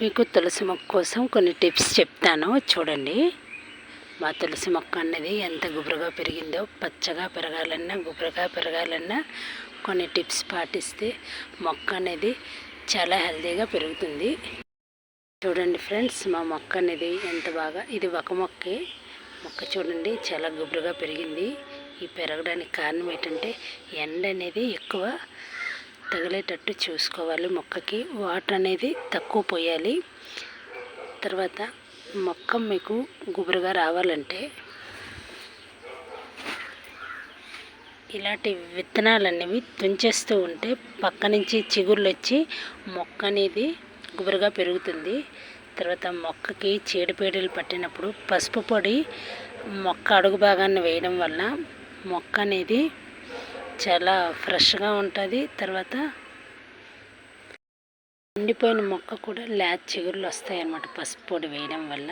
మీకు తులసి మొక్క కోసం కొన్ని టిప్స్ చెప్తాను. చూడండి. మా తులసి మొక్క అన్నది ఎంత గుబురుగా పెరిగిందో పచ్చగా పెరగాలన్నా గుబురుగా పెరగాలన్నా కొన్ని టిప్స్ పాటిస్తే మొక్క అనేది చాలా హెల్తీగా పెరుగుతుంది. చూడండి ఫ్రెండ్స్ మా మొక్క అనేది ఎంత బాగా ఇది ఒక మొక్కే. మొక్క చూడండి చాలా గుబురుగా పెరిగింది. ఈ పెరగడానికి కారణం ఏంటంటే ఎండ అనేది ఎక్కువ తగిలేటట్టు చూసుకోవాలి మొక్కకి. వాటర్ అనేది తక్కువ పోయాలి. తర్వాత మొక్క మీకు గుబురుగా రావాలంటే ఇలాంటి విత్తనాలు అనేవి తుంచేస్తూ ఉంటే పక్క నుంచి చిగుర్లు వచ్చి మొక్క అనేది గుబురుగా పెరుగుతుంది. తర్వాత మొక్కకి చీడపీడలు పట్టినప్పుడు పసుపు పొడి మొక్క అడుగు భాగాన్ని వేయడం వల్ల మొక్క అనేది చాలా ఫ్రెష్గా ఉంటుంది. తర్వాత ఎండిపోయిన మొక్క కూడా లేత చిగురులు వస్తాయి అన్నమాట పసుపు పొడి వేయడం వల్ల.